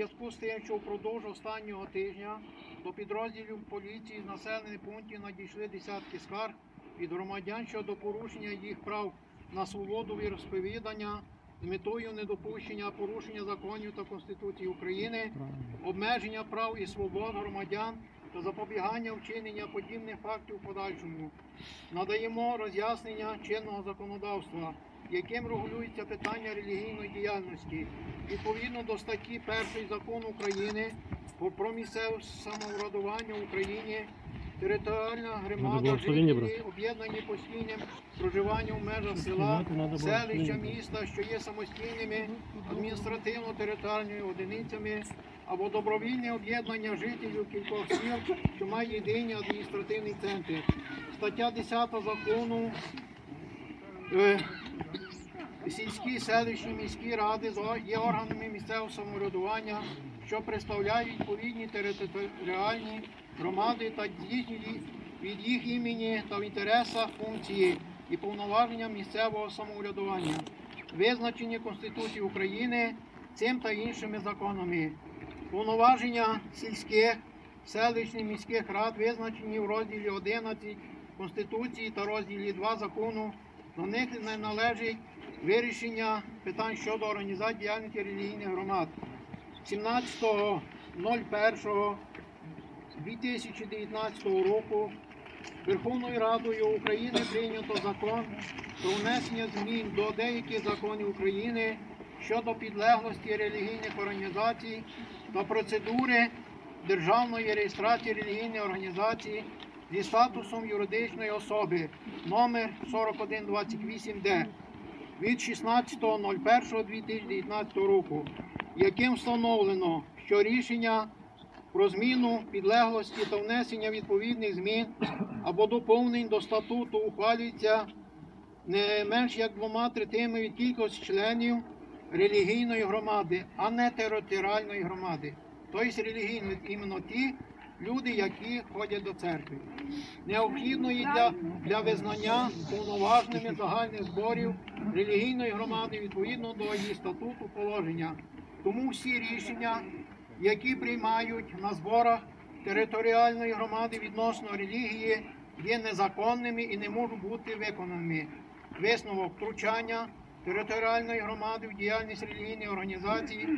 зв'язку з тим, що впродовж останнього тижня до підрозділів поліції з населених пунктів надійшли десятки скарг від громадян щодо порушення їх прав на свободу віросповідання з метою недопущення порушення законів та Конституції України, обмеження прав і свобод громадян та запобігання вчинення подібних фактів в подальшому. Надаємо роз'яснення чинного законодавства, яким регулюється питання релігійної діяльності відповідно до статті 1 закону України про- місцеве самоврядування в Україні. Територіальна громада жителі об'єднані постійним проживанням в межах села, селища, міста, що є самостійними адміністративно-територіальними одиницями або добровільне об'єднання жителів кількох сіл, що має єдині адміністративні центри. Стаття 10 закону е, сільські, селищні, міські ради є органами місцевого самоврядування, що представляють відповідні територіальні громади та від їх імені та в інтересах функції і повноваження місцевого самоврядування, визначені Конституцією України цим та іншими законами. Повноваження сільських, селищних міських рад визначені в розділі 11 Конституції та розділі 2 закону. До них не належить вирішення питань щодо організації діяльності релігійних громад. 17.01.2019 року Верховною Радою України прийнято закон про внесення змін до деяких законів України щодо підлеглості релігійних організацій та процедури державної реєстрації релігійної організації зі статусом юридичної особи номер 4128Д від 16.01.2019 року, яким встановлено, що рішення про зміну підлеглості та внесення відповідних змін або доповнень до статуту ухвалюється не менш як двома третинами від кількості членів релігійної громади, а не територіальної громади. Тобто релігійної іменно ті люди, які ходять до церкви. Необхідної для, для визнання повноважними загальних зборів релігійної громади відповідно до її статуту положення. Тому всі рішення, які приймають на зборах територіальної громади відносно релігії, є незаконними і не можуть бути виконаними. Висновок втручання територіальної громади в діяльність релігійної організації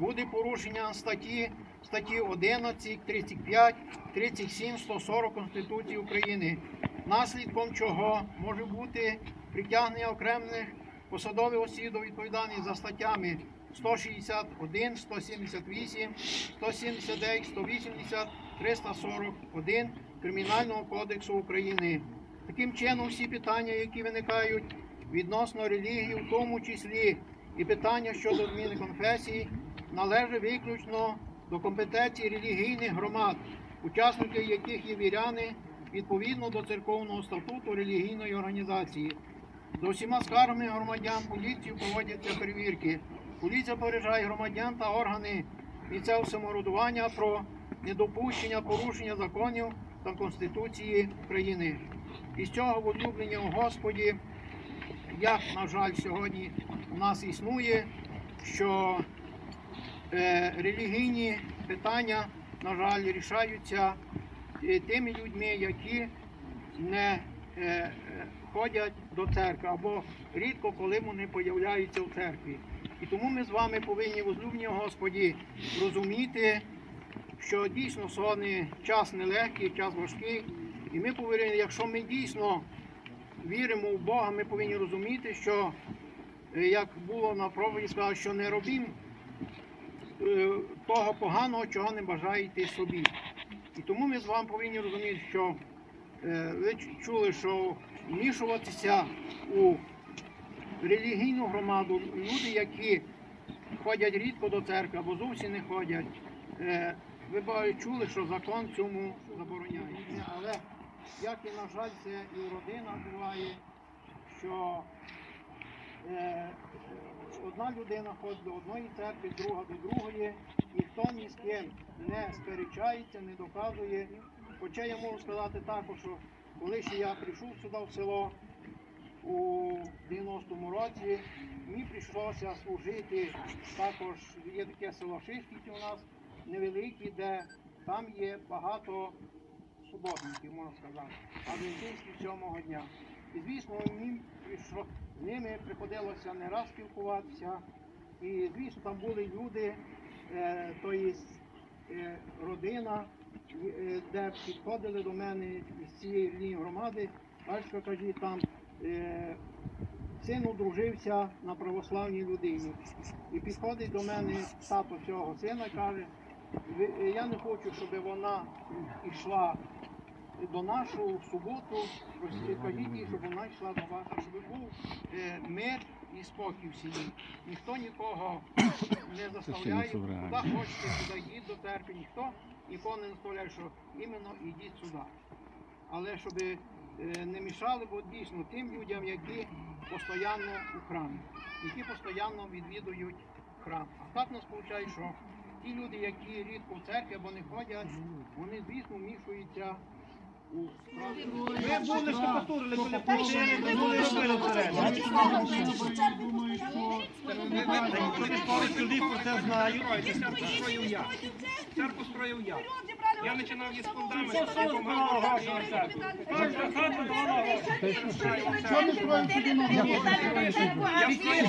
буде порушення статті статті 11, 35, 37, 140 Конституції України, наслідком чого може бути притягнення окремих посадових осіб до відповідальності за статтями 161, 178, 179, 180, 341 Кримінального кодексу України. Таким чином, всі питання, які виникають відносно релігії, в тому числі і питання щодо зміни конфесії, належать виключно до компетенції релігійних громад, учасники яких є віряни відповідно до церковного статуту релігійної організації. До всіма скаргами громадян поліцію проводяться перевірки. Поліція попереджає громадян та органи місцевого самоврядування про недопущення порушення законів та Конституції України. І з цього возлюблення у Господі, як, на жаль, сьогодні у нас існує, що релігійні питання, на жаль, рішаються е, тими людьми, які не е, е, ходять до церкви або рідко коли вони появляються в церкві. І тому ми з вами повинні, возлюблені Господі, розуміти, що дійсно сьогодні час нелегкий, час важкий. І ми повинні, якщо ми дійсно віримо в Бога, ми повинні розуміти, що е, як було на проповіді, сказано, що не робім е, того поганого, чого не бажаєте собі. І тому ми з вами повинні розуміти, що е, ви чули, що вмішуватися у релігійну громаду, люди, які ходять рідко до церкви або зовсім не ходять, е, ви чули, що закон цьому забороняє. Але як і, на жаль, це і в родинах буває, що е, одна людина ходить до одної церкви, друга до другої, ніхто ні з ким не сперечається, не доказує. Хоча я можу сказати також, що коли ще я прийшов сюди в село, у 90-му році мені прийшлося служити також, є таке село Шишківці у нас невелике, де там є багато суботників, можна сказати, адвентистів сьомого дня. І звісно, прийшло, з ними приходилося не раз спілкуватися. І звісно, там були люди, то є е, родина, е, де підходили до мене із цієї рідної громади, батько каже, там син одружився на православній людині. І підходить до мене тато цього сина каже, я не хочу, щоб вона йшла до нашого в суботу, їй, щоб вона йшла до вас, щоб був е, мир і спокій в сім'ї. Ніхто нікого не заставляє, куди хочете, туди йдіть до церкви, ніхто нікого не заставляє, що іменно йдіть сюди. Але щоб е, не мішали, бо дійсно тим людям, які постійно у храмі, які постійно відвідують храм. А так у нас виходить, що ті люди, які рідко в церкві або не ходять, вони, звісно, вмішуються Ви були штукатурили, коли прийшли, ви були робили всередині. З люди про це знають. Церкву строїв я. Церкву строїв я. Я починав із фундаменту. Церкву. Давала. Я ти підеш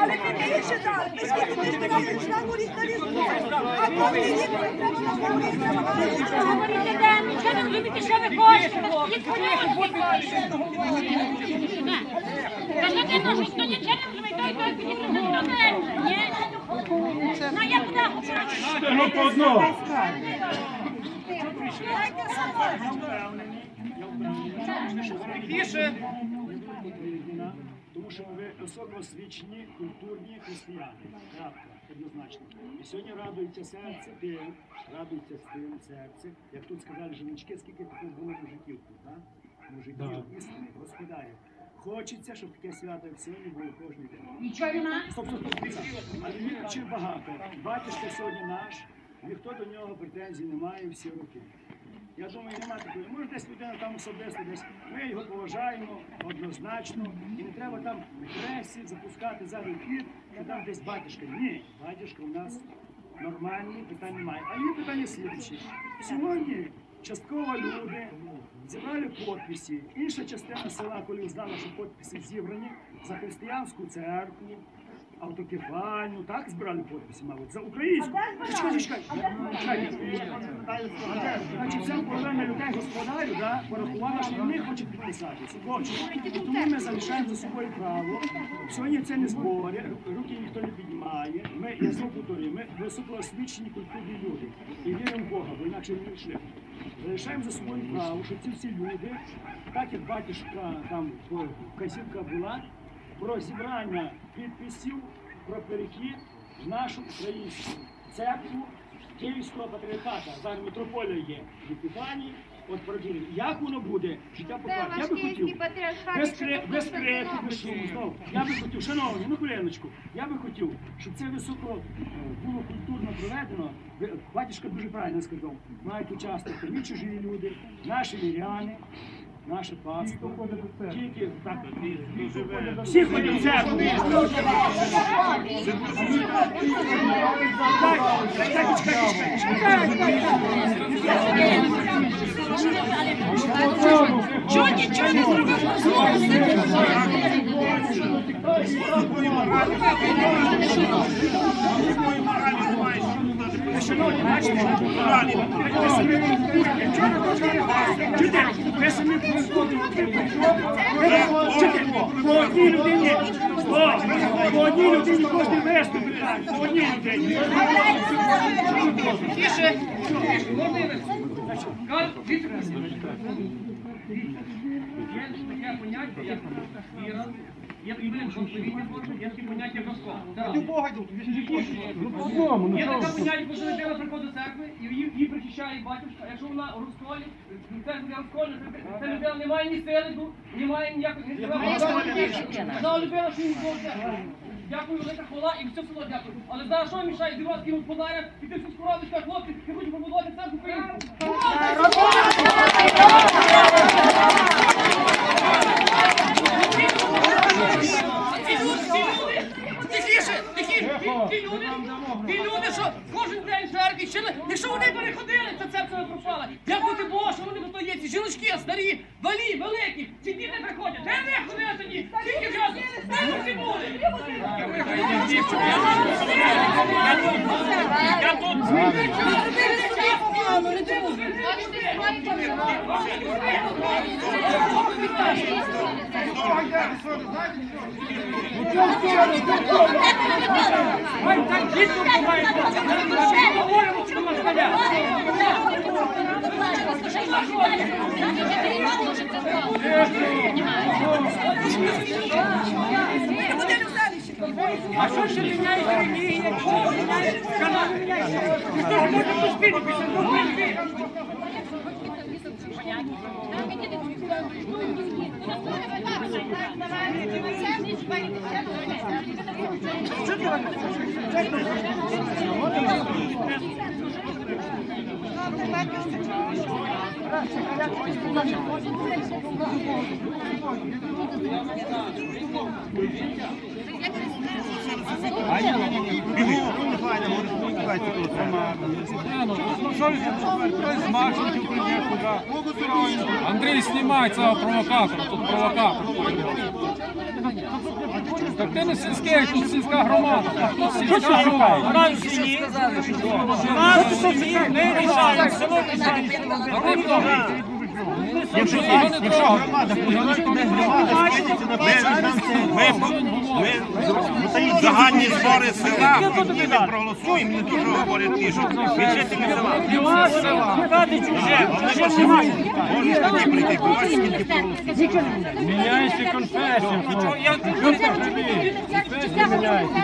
Але ти більше дали, ми скільки ми збирали, починали говорити на різну Нічого не розумієте, що ви хочете. Ну, що нічого не розуміє, той, той, підійде до мене. Ну, я куди хочу? Ну, по одному. тихіше. Тому що ви високоосвічені, культурні християни. Крапка, однозначно. І сьогодні радується серце тим, радується з тим серце, як тут сказали жіночки, скільки таких було мужиків тут, так? Мужиків, істини, господарів. Хочеться, щоб таке свято, як сьогодні, було кожен день. Нічого нема. Стоп, стоп, стоп, дивіться. Але він чи багато. Батюшка сьогодні наш, ніхто до нього претензій не має всі роки. Я думаю, немає такої. Може, десь людина там особисто, десь ми його поважаємо однозначно, і не треба там пресі запускати зараз ефір, що там десь батюшка. Ні, батюшка у нас нормальний, питань немає. А є питання слідчі. Сьогодні частково люди зібрали підписи. Інша частина села, коли узнала, що підписи зібрані за християнську церкву, автокефальну, так збирали підписи, мабуть, за українську. Чекай, чекай, чекай. Значить, ця половина людей господарю, да, порахувала, що вони хочуть підписатися. Хочуть. І тому ми залишаємо за собою право. Сьогодні це не збори, руки ніхто не піднімає. Ми, я знову повторюю, ми високоосвічені культурні люди. І віримо в Бога, бо інакше не йшли. Залишаємо за собою право, що ці всі люди, так як батюшка там казівка була, про зібрання підписів про перехід в нашу українську церкву Київського патріархата. Зараз митрополія є в Епіфанії, от проділі. Як воно буде? Життя покаже. Я би хотів. Без, кре, без крепки, без шуму. Знову. Я би хотів, шановні, ну хвилиночку, я би хотів, щоб це високо е, було культурно проведено. Ви- Батюшка дуже правильно сказав. Мають участвувати і чужі люди, наші віряни, наше паство. Тільки так, живе. всі ходять в церкву. Чого нічого не зробив? Шановні, бачите, моралі. Ви самі Чуєте? Ви самі Чуєте? По одній людині. О, По одній людині кожен виступ. По одній людині. Тише. Є таке поняття, як віра, є відповідні форми, є таке поняття Бога. Є коли людина приходить до церкви і її, її причищає батюшка. Якщо вона у розколі, церкві розколі, ця людина не має ні сили, не має ніякої... Вона людина, що їм Бог це. Дякую, велика хвала і все село дякую. Але зараз що мішає зірвати кинуть подаря, піти в сільську раду і сказати, хлопці, я хочу побудувати церкву українську. Тихіше, тихіше, ті- люди, ті люди, що кожен день в церкві, ще не- якщо вони переходили, то церква не пропала. Дякувати Богу, що вони тут є. Ці жіночки, старі, малі, великі, ці діти приходять. Де ви ходили тоді? Скільки часу? Де ви всі були? А що ще міняється релігія? Канал міняється. Хто ж може поспіти Андрій, знімай цього провокатора, тут провокатор. Так ти не сільський, тут сільська громада. Тут сільська громада. Нам в селі. Нас в селі ми рішаємо, село рішає. А ти хто? Якщо не трогай. Загальні збори села, ми проголосуємо, не дуже говорять ті, що від жителів села. Можуть тоді прийти, бачиш, скільки проголосують. Міняйся конфесію.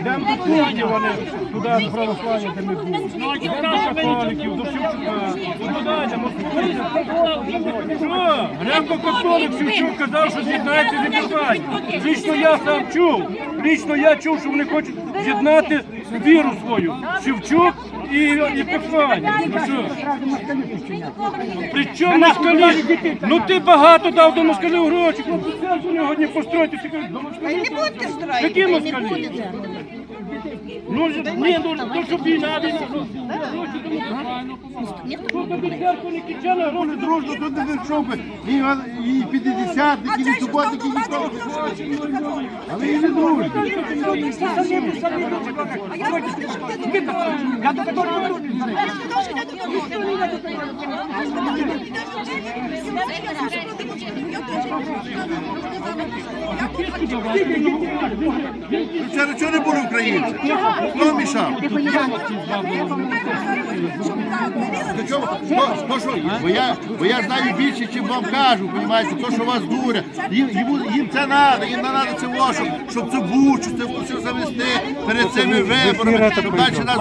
Йдемо до Києва, вони туди православ'я, де ми були. До католиків, до Шевчука. Туди йдемо. Що? Греко-католик Шевчук казав, що з'єднається з Європою. Лічно я сам чув. Лічно я чув, що вони хочуть з'єднати віру свою. Шевчук і Епіфанія. Ну що? При чому москалі? Ну ти багато дав до москалів гроші, хлопці, це сьогодні нього не построїти. Ти кажеш, до москалів? Не будете строїти. Які москалі? Ну, ні, ну, то що війна, війна. ну, гроші до церкву не кичали, гроші дружно тут не вийшов. І, і 50, і що суботники, і католиків? Але і не дружно. Я до до Вчора чого не було українців? Хто мішав? До чого? Хто, хто що? Бо я, бо я знаю більше, чим вам кажу, розумієте, то, що вас дурять. Їм, їм, їм це треба, їм не треба во, щоб, щоб це бучу, це все завести перед цими виборами, щоб далі нас